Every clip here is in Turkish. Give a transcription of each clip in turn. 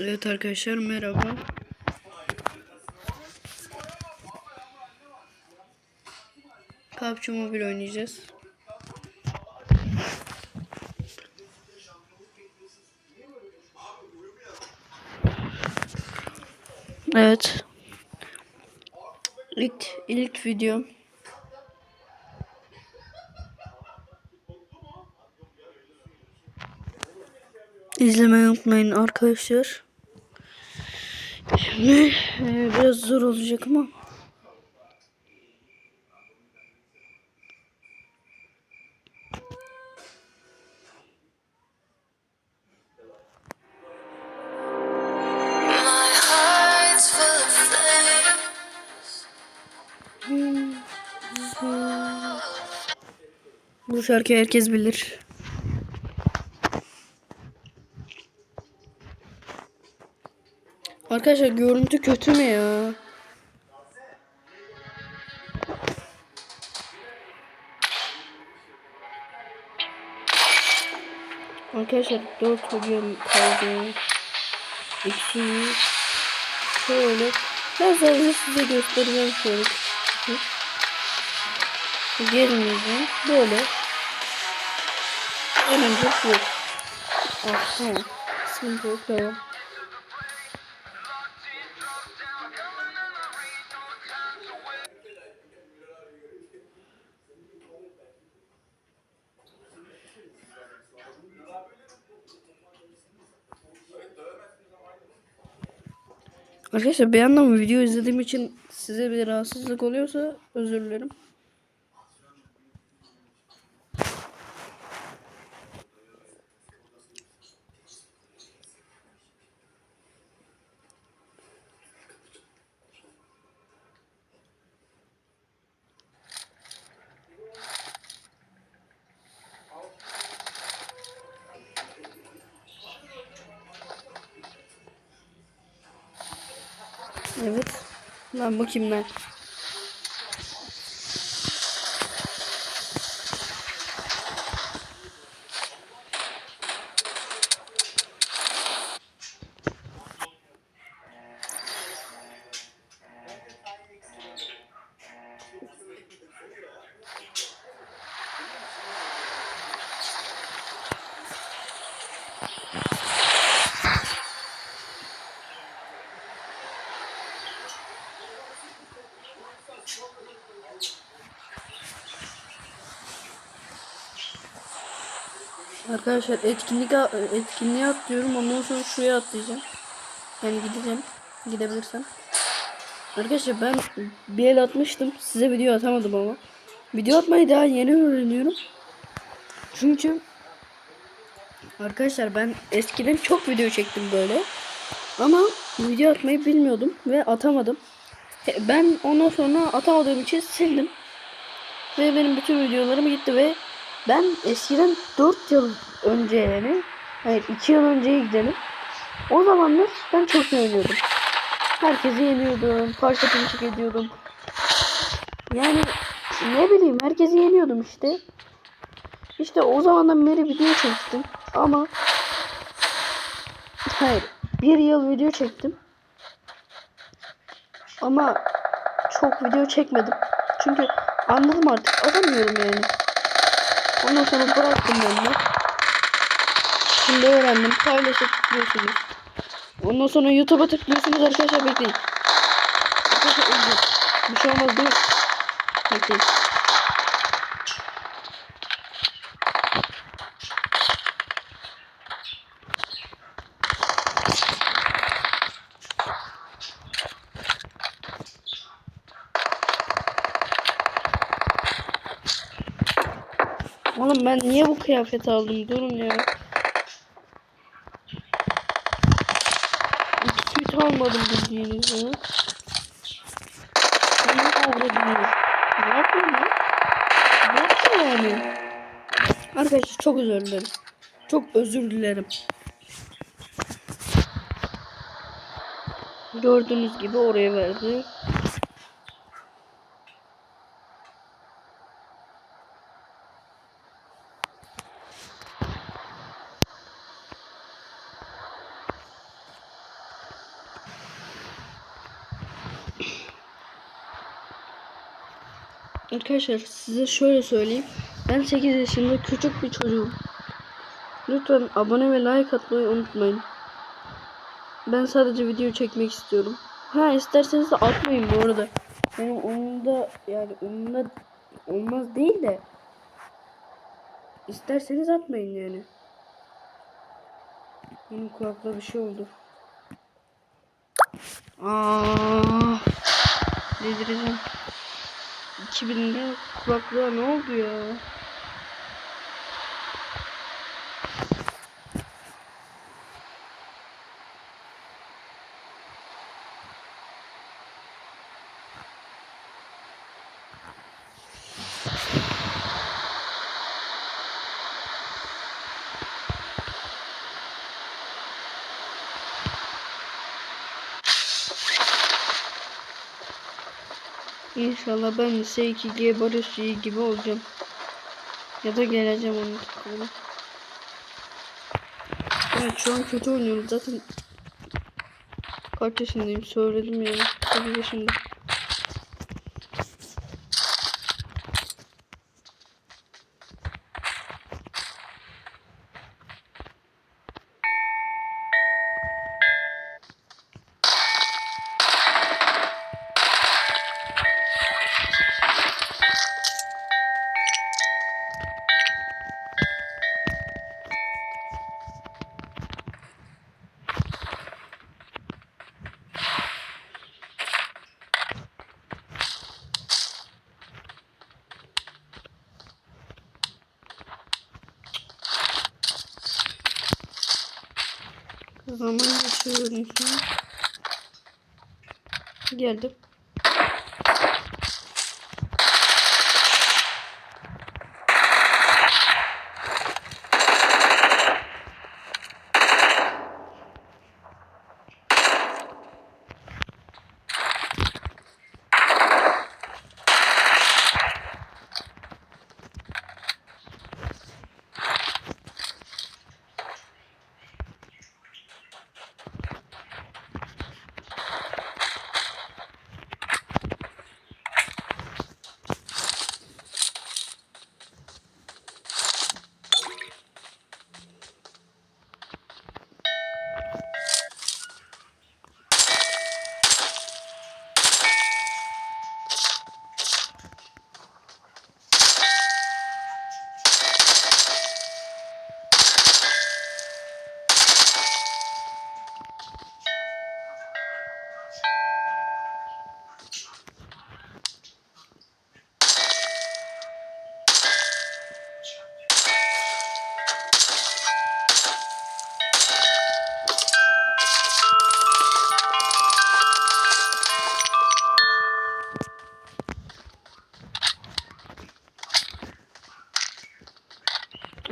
Evet arkadaşlar merhaba. PUBG Mobile oynayacağız. Evet. İlk ilk videom. İzlemeyi unutmayın arkadaşlar. Şimdi e, biraz zor olacak ama. Flames. Bu şarkıyı herkes bilir. Arkadaşlar görüntü kötü mü ya? Arkadaşlar 4 hocam kaldı. İkisini şöyle ben sadece size göstereceğim şöyle. Gelmeyeceğim. Böyle. Önce yok. Aha. Sıkıntı yok. Devam. Arkadaşlar bir yandan video izlediğim için size bir rahatsızlık oluyorsa özür dilerim. Evet. Lan bakayım ben. Arkadaşlar etkinlik etkinliğe atlıyorum. Ondan sonra şuraya atlayacağım. Yani gideceğim. Gidebilirsem. Arkadaşlar ben bir el atmıştım. Size video atamadım ama. Video atmayı daha yeni öğreniyorum. Çünkü Arkadaşlar ben eskiden çok video çektim böyle. Ama video atmayı bilmiyordum ve atamadım. Ben ondan sonra atamadığım için sildim. Ve benim bütün videolarım gitti ve ben eskiden 4 yıl önce yani hayır 2 yıl önceye gidelim. O zamanlar ben çok yeniyordum. Herkesi yeniyordum. Parça pinçik ediyordum. Yani ne bileyim herkesi yeniyordum işte. İşte o zamandan beri video çektim. Ama hayır bir yıl video çektim. Ama çok video çekmedim. Çünkü anladım artık. Atamıyorum yani. Ondan sonra bıraktım de. Şimdi öğrendim. Paylaşa tıklıyorsunuz. Ondan sonra YouTube'a tıklıyorsunuz arkadaşlar bekleyin. Arkadaşlar. Bir şey olmaz mi? Bekleyin. Ben niye bu kıyafet aldım? Durun ya. Süt almadım bildiğiniz ya. Ne avradım Ne yapıyorum lan? Ne yapıyor yani? Arkadaşlar çok özür dilerim. Çok özür dilerim. Gördüğünüz gibi oraya verdi. Arkadaşlar size şöyle söyleyeyim. Ben 8 yaşında küçük bir çocuğum. Lütfen abone ve like atmayı unutmayın. Ben sadece video çekmek istiyorum. Ha isterseniz de atmayın bu arada. Benim umurumda yani umurumda olmaz değil de isterseniz atmayın yani. Benim kulakta bir şey oldu. Aa, delireceğim. 2000'de kulaklığa ne oldu ya? İnşallah ben de S2G Barış gibi olacağım. Ya da geleceğim onun takımına. Evet şu an kötü oynuyorum zaten. Kaç yaşındayım söyledim yani. 8 yaşında. Zaman geçiyorum şu an. Geldim.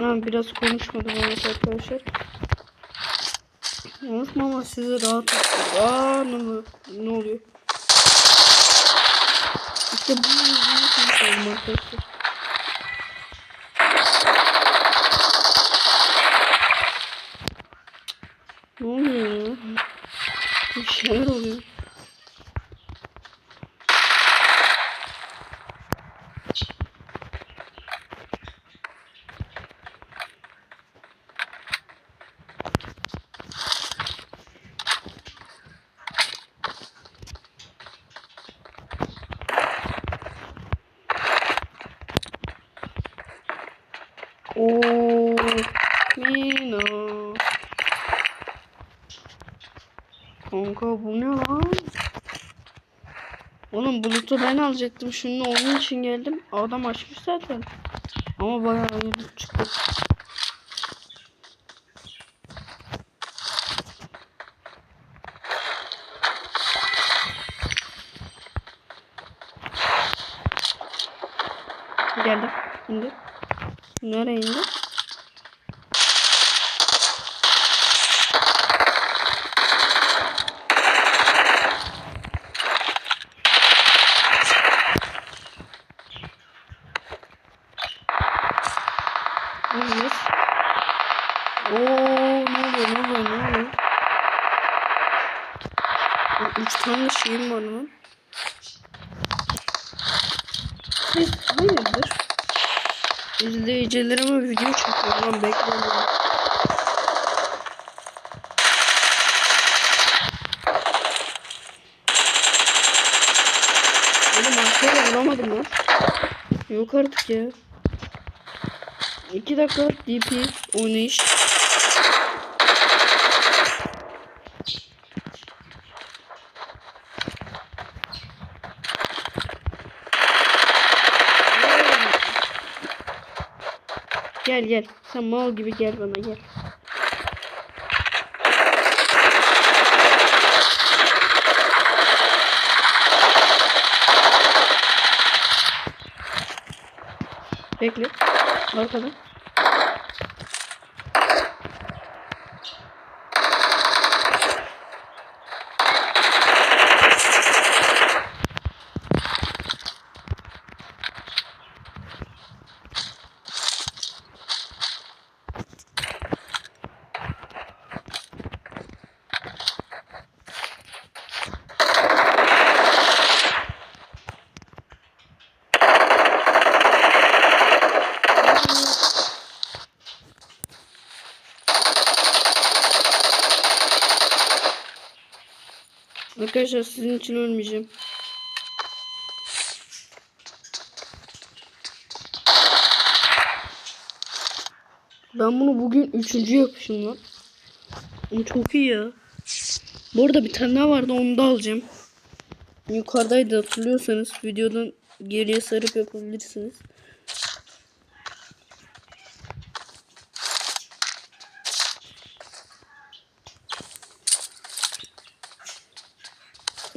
Ha, biraz konuşmadım evet arkadaşlar. Konuşma ama sizi rahat tutuyor. Aa ne, ne oluyor? İşte bu yüzden konuşalım arkadaşlar. Ne oluyor ya? Bir şeyler oluyor. Oo, Mina. Kanka bu ne lan? Oğlum bulutu ben alacaktım. Şunu onun için geldim. Adam açmış zaten. Ama bayağı loot çıktı. Geldim. İndi. Nereye indi? Hayır. Oo ne oluyor ne oluyor ne oluyor? Aa, Üç tane de şeyim var lan. Siz hayırdır? İzleyicilerime video çekiyorum lan bekliyorum. Arkaya vuramadım lan. Yok artık ya. 2 dakika DP oynayış. Gel gel. Sen mal gibi gel bana gel. Bekle. Arkada. Arkadaşlar sizin için ölmeyeceğim. Ben bunu bugün üçüncü yapışım lan. Ama çok iyi ya. Bu arada bir tane daha vardı onu da alacağım. Yukarıdaydı hatırlıyorsanız videodan geriye sarıp yapabilirsiniz.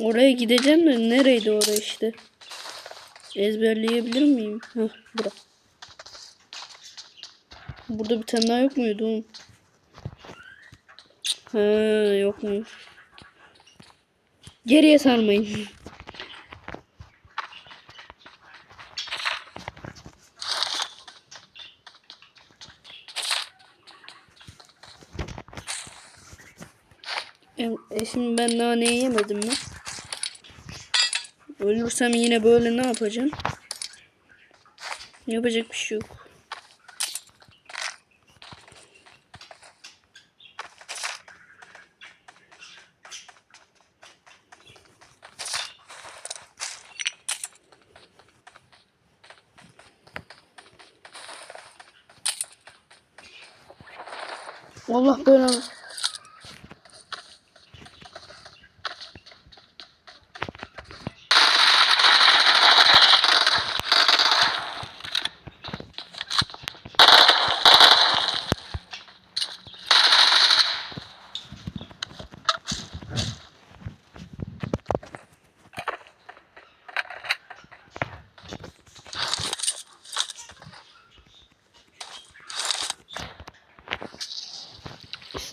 Oraya gideceğim de nereydi oraya işte? Ezberleyebilir miyim? Heh bura. Burada bir tane daha yok muydu oğlum? Yok mu? Geriye sarmayın. E, e şimdi ben naneyi yemedim mi? Ölürsem yine böyle ne yapacağım? Yapacak bir şey yok. Allah belanı.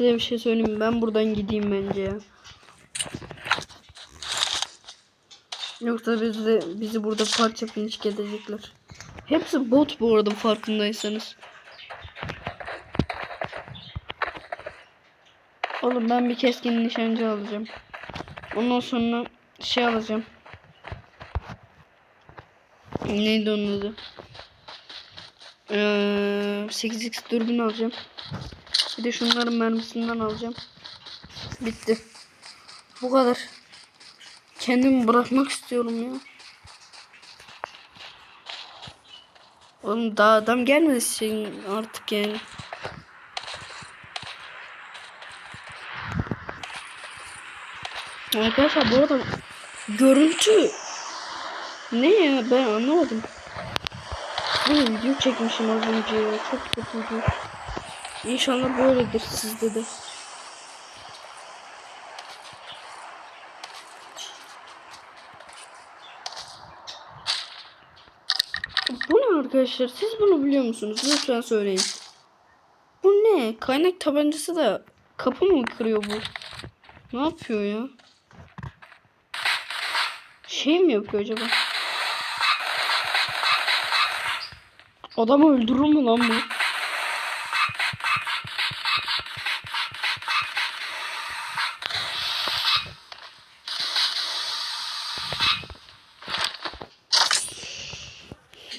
Size bir şey söyleyeyim? Ben buradan gideyim bence ya. Yoksa bizi, bizi burada parça pinçik edecekler. Hepsi bot bu arada farkındaysanız. Oğlum ben bir keskin nişancı alacağım. Ondan sonra şey alacağım. Neydi onun adı? Ee, 8x dürbün alacağım. Bir de şunların mermisinden alacağım. Bitti. Bu kadar. Kendimi bırakmak istiyorum ya. Oğlum daha adam gelmedi senin artık yani. Arkadaşlar bu arada görüntü ne ya ben anlamadım. Bu video çekmişim az önce ya çok kötüydü. İnşallah böyledir sizde de. Bu ne arkadaşlar? Siz bunu biliyor musunuz? Lütfen söyleyin. Bu ne? Kaynak tabancası da kapı mı kırıyor bu? Ne yapıyor ya? Şey mi yapıyor acaba? Adamı öldürür mü lan bu?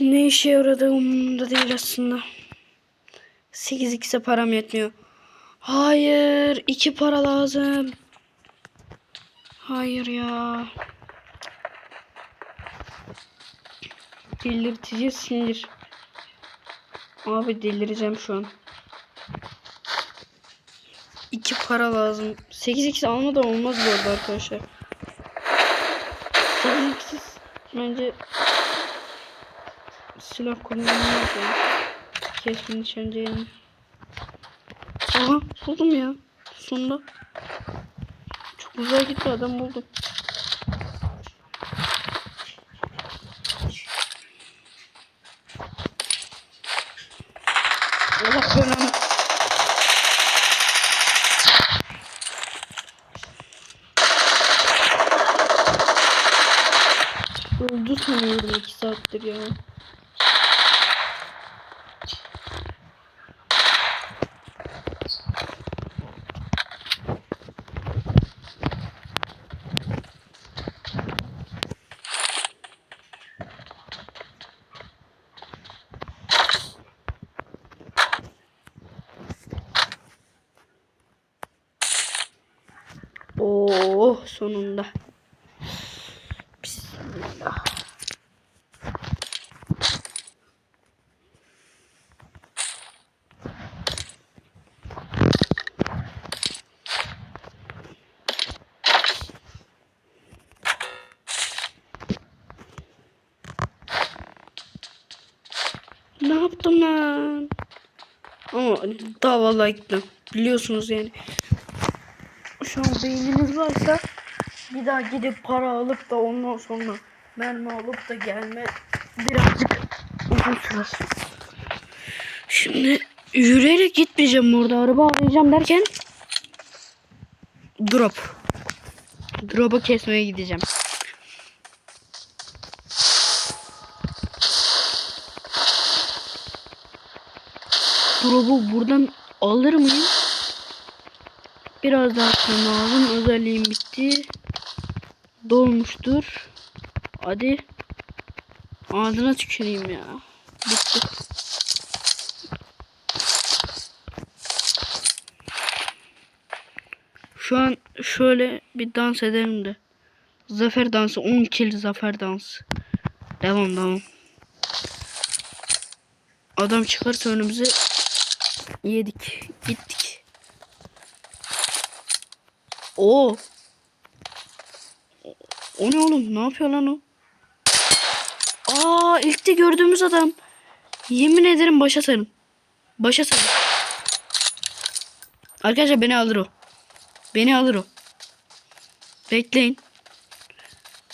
Ne işe yaradı umurumda değil aslında. 8x'e param yetmiyor. Hayır. iki para lazım. Hayır ya. Delirtici sinir. Abi delireceğim şu an. İki para lazım. 8x almadan olmaz bu arada arkadaşlar. 8x'siz bence silah kullanılmaz ya. Keskin nişancı yani. Aha buldum ya. Sonunda. Çok güzel gitti adam buldum. Allah belanı. Öldü sanıyorum iki saattir ya. Oh sonunda. Bismillah. Ne yaptım lan? Ama daha vallahi gittim. Biliyorsunuz yani. Şu an beyniniz varsa bir daha gidip para alıp da ondan sonra mermi alıp da gelme birazcık uzun sürer. Şimdi yürüyerek gitmeyeceğim orada araba arayacağım derken drop. Drop'u kesmeye gideceğim. Drop'u buradan alır mıyım? Biraz daha sonra lazım. Özelliğim bitti. Dolmuştur. Hadi. Ağzına tüküreyim ya. Bitti. Şu an şöyle bir dans edelim de. Zafer dansı. 10 kill zafer dansı. Devam devam. Adam çıkarsa önümüze yedik. Gittik. Oo. O ne oğlum? Ne yapıyor lan o? Aa ilk de gördüğümüz adam. Yemin ederim başa sarın. Başa sarın. Arkadaşlar beni alır o. Beni alır o. Bekleyin.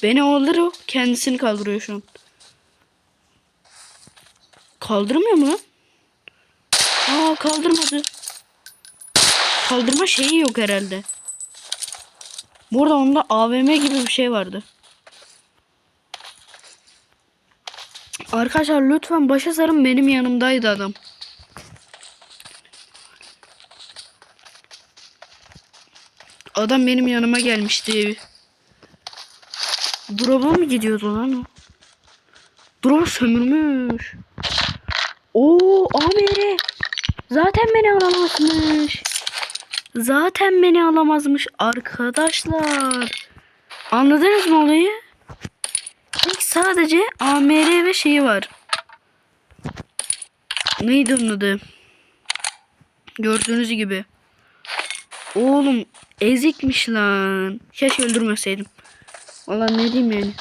Beni alır o. Kendisini kaldırıyor şu an. Kaldırmıyor mu lan? Aa kaldırmadı. Kaldırma şeyi yok herhalde. Burada onda AVM gibi bir şey vardı. Arkadaşlar lütfen başa sarın benim yanımdaydı adam. Adam benim yanıma gelmişti. Drop'a mı gidiyordu lan o? Drop sömürmüş. Oo AMR. Zaten beni alamazmış. Zaten beni alamazmış arkadaşlar. Anladınız mı olayı? İlk sadece AMR ve şeyi var. Neydi onun adı? Gördüğünüz gibi. Oğlum ezikmiş lan. Keşke öldürmeseydim. Vallahi ne diyeyim yani.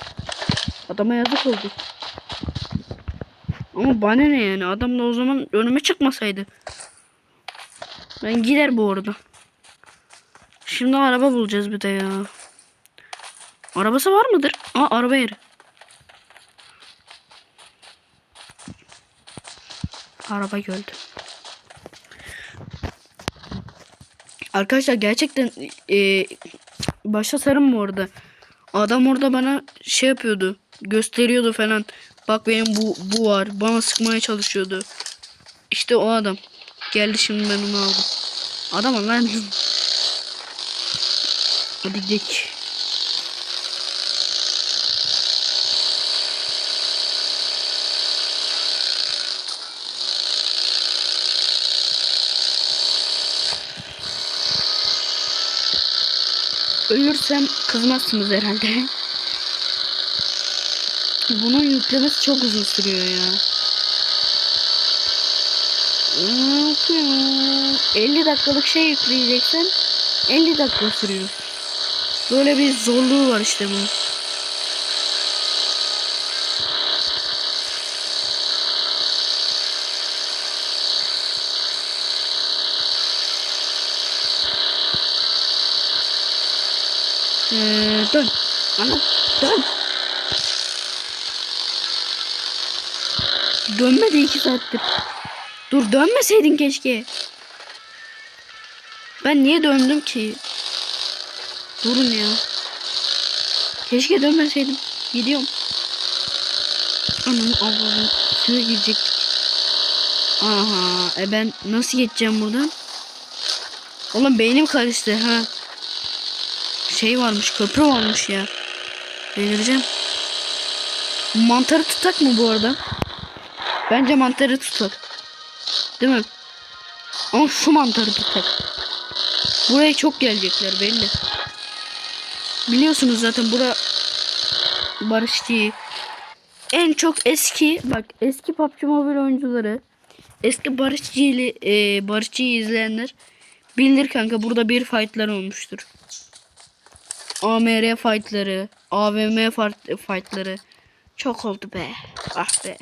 Adama yazık oldu. Ama bana ne yani adam da o zaman önüme çıkmasaydı. Ben gider bu arada. Şimdi araba bulacağız bir de ya. Arabası var mıdır? Aa araba yeri. Araba gördüm. Arkadaşlar gerçekten e, başta sarım bu arada. Adam orada bana şey yapıyordu. Gösteriyordu falan. Bak benim bu bu var. Bana sıkmaya çalışıyordu. İşte o adam. Geldi şimdi ben onu aldım. Adama verdim. Hadi gidelim. Ölürsem kızmazsınız herhalde. Bunun yüklemesi çok uzun sürüyor ya. Hmm. 50 dakikalık şey yükleyeceksen 50 dakika sürüyor. Böyle bir zorluğu var işte bunun. Ee, dön. Ana dön. Dönmedi iki saattir. Dur dönmeseydin keşke. Ben niye döndüm ki? Durun ya. Keşke dönmeseydim. Gidiyorum. Anam Allah'ım. Suya girecektik. Aha. E ben nasıl geçeceğim buradan? Oğlum beynim karıştı ha. Şey varmış köprü varmış ya. Delireceğim. Mantarı tutak mı bu arada? Bence mantarı tutak. Değil mi? Ama şu mantarı tutak. Buraya çok gelecekler belli. Biliyorsunuz zaten bura barışçı. En çok eski bak eski PUBG Mobile oyuncuları eski barışçı ile e, barışçıyı izleyenler bilir kanka burada bir fightlar olmuştur. AMR fightları, AVM fight- fightları çok oldu be. Ah be.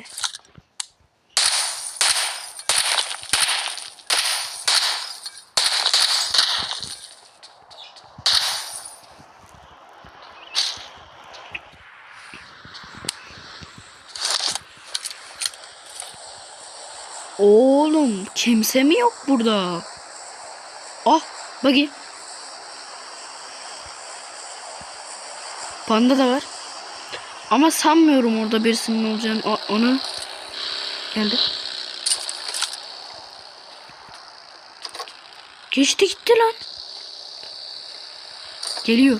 Oğlum kimse mi yok burada? Ah buggy. Panda da var. Ama sanmıyorum orada birisinin olacağını. O- onu geldi. Geçti gitti lan. Geliyor.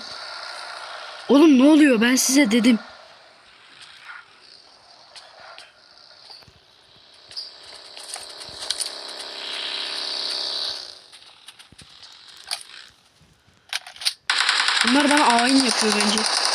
Oğlum ne oluyor? Ben size dedim. Bunlar bana ayin yapıyor bence.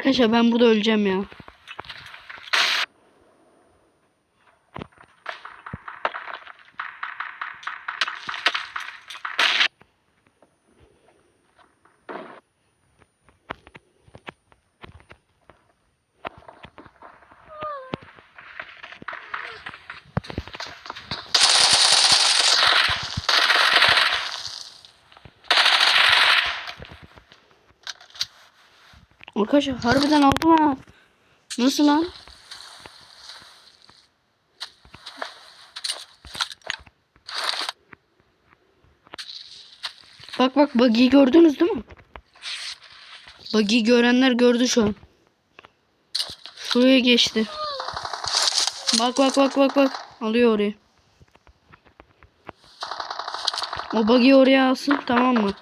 Arkadaşlar ben burada öleceğim ya. Arkadaşlar harbiden aldım ha. Nasıl lan? Bak bak buggy'i gördünüz değil mi? Buggy'i görenler gördü şu an. Şuraya geçti. Bak bak bak bak bak. Alıyor orayı. O buggy'i oraya alsın tamam mı?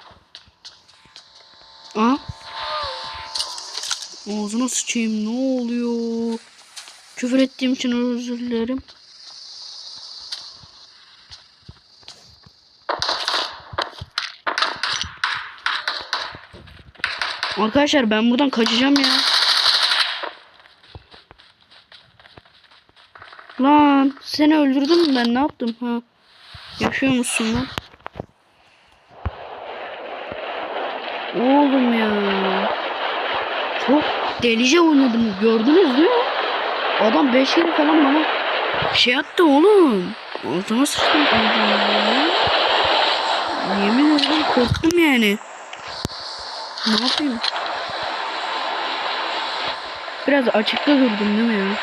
Ağzına sıçayım ne oluyor? Küfür ettiğim için özür dilerim. Arkadaşlar ben buradan kaçacağım ya. Lan seni öldürdüm ben ne yaptım ha? Yaşıyor musun lan? Delice oynadım gördünüz değil mi? Adam 5 kere falan bana şey attı oğlum. Altıma sıçtım. Yemin ederim korktum yani. Ne yapayım? Biraz açıkta durdum değil mi ya?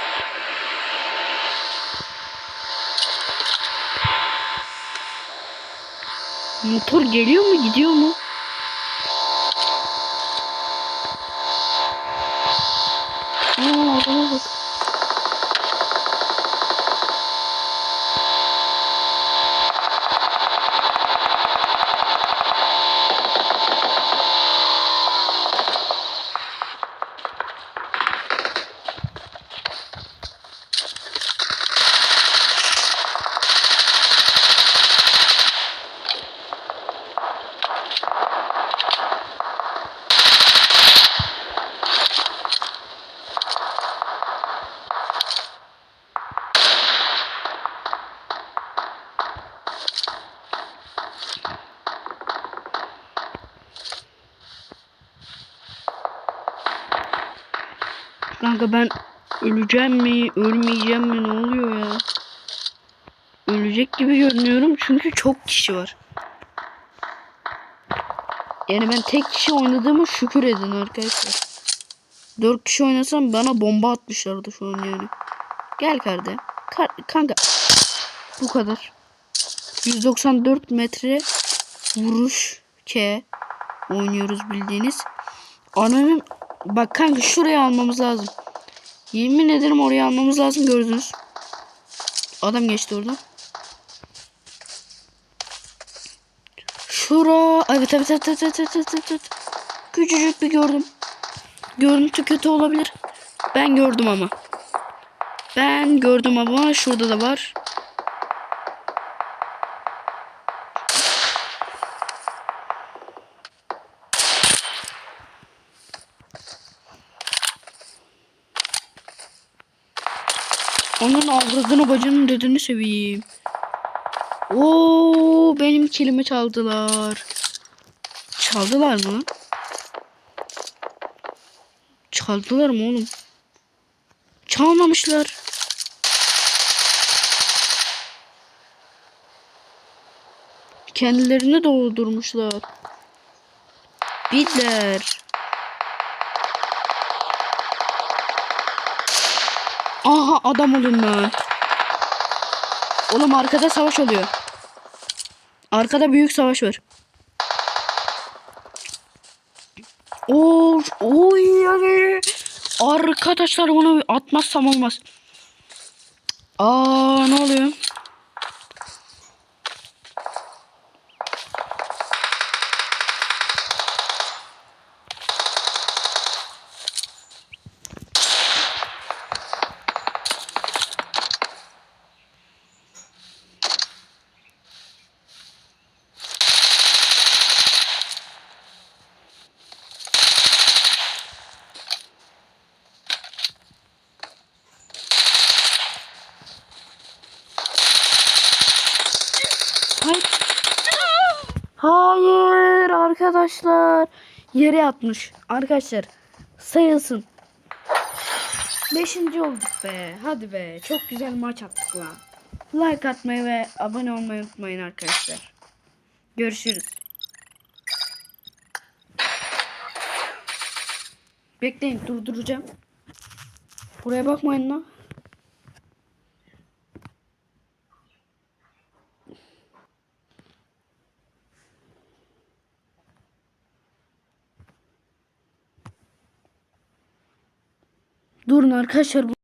Motor geliyor mu gidiyor mu? Aa adama bak. Kanka ben öleceğim mi, ölmeyeceğim mi ne oluyor ya? Ölecek gibi görünüyorum çünkü çok kişi var. Yani ben tek kişi oynadığıma şükür edin arkadaşlar. Dört kişi oynasam bana bomba atmışlardı şu an yani. Gel kardeşim. Kar- kanka. Bu kadar. 194 metre vuruş K oynuyoruz bildiğiniz. Ananın bak kanka şuraya almamız lazım. Yemin ederim oraya almamız lazım gördünüz. Adam geçti oradan. Şura. Evet evet evet evet evet evet, evet, evet. Küçücük bir gördüm. Görüntü kötü olabilir. Ben gördüm ama. Ben gördüm ama şurada da var. Onun avradını bacının dedini seveyim. Oo benim kilimi çaldılar. Çaldılar mı? Çaldılar mı oğlum? Çalmamışlar. Kendilerini doldurmuşlar. Bitler. Aha adam olun lan. Oğlum arkada savaş oluyor. Arkada büyük savaş var. Oo, oy yani. Arkadaşlar bunu atmazsam olmaz. Aa ne oluyor? Hayır. Hayır arkadaşlar. Yere yatmış. Arkadaşlar sayılsın. Beşinci olduk be. Hadi be. Çok güzel maç attık lan. Like atmayı ve abone olmayı unutmayın arkadaşlar. Görüşürüz. Bekleyin durduracağım. Buraya bakmayın lan. Durun arkadaşlar.